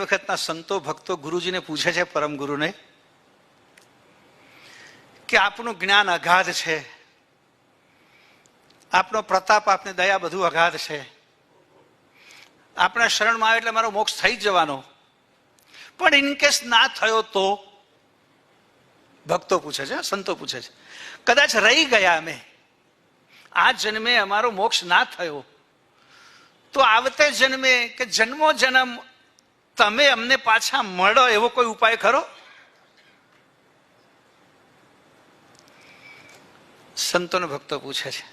વખતના સંતો ભક્તો ગુરુજીને પૂછે છે પરમ ગુરુને કે આપનું જ્ઞાન અગાધ છે. આપનો પ્રતાપ આપની દયા બધું અગાધ છે. આપણા શરણમાં આવે એટલે મારો મોક્ષ થઈ જવાનો. પણ ઇનકેસ ના થયો તો ભક્તો પૂછે છે, સંતો પૂછે છે. કદાચ રહી ગયા અમે. આ જન્મે અમારો મોક્ષ ના થયો. તો આવતે જન્મે કે જન્મો જન્મ તમે અમને પાછા મળો, એવો કોઈ ઉપાય ખરો? સંતોને ભક્તો પૂછે છે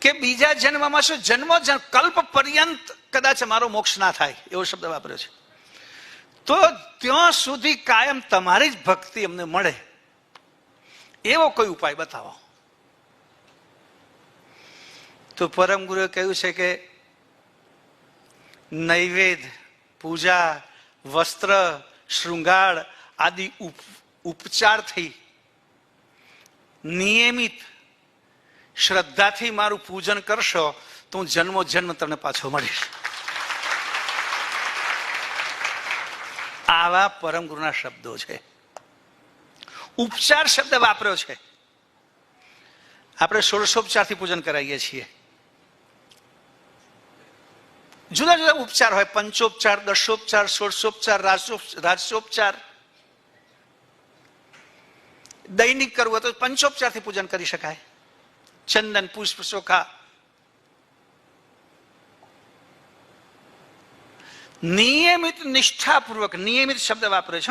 કે બીજા જન્મમાં શું જન્મો કલ્પ પર્યંત કદાચ મારો મોક્ષ ના થાય? એવો શબ્દ વાપર્યો છે. તો ત્યાં સુધી કાયમ તમારી જ ભક્તિ અમને મળે. એવો કોઈ ઉપાય બતાવો. તો પરમ ગુરુએ કહ્યું છે કે નૈવેદ્ય પૂજા વસ્ત્ર શૃંગાર આદિ ઉપ- ઉપચારથી નિયમિત શ્રદ્ધાથી મારું પૂજન કરશો તો હું જન્મો જન્મ તમને પાછો મળીશ. આવા પરમ ગુરુના શબ્દો છે. ઉપચાર શબ્દ વાપર્યો છે. આપણે ષોડશોપચારથી પૂજન કરાવીએ છીએ. જુદા જુદા ઉપચાર હોય. પંચોપચાર, દશોપચાર રાજસોપ- રાજસોપચાર દૈનિક કરવું હોય તો પંચોપચારથી પૂજન કરી શકાય. ચંદન, પુષ્પ, ચોખા. નિયમિત નિષ્ઠાપૂર્વક, નિયમિત શબ્દ વાપરે છે.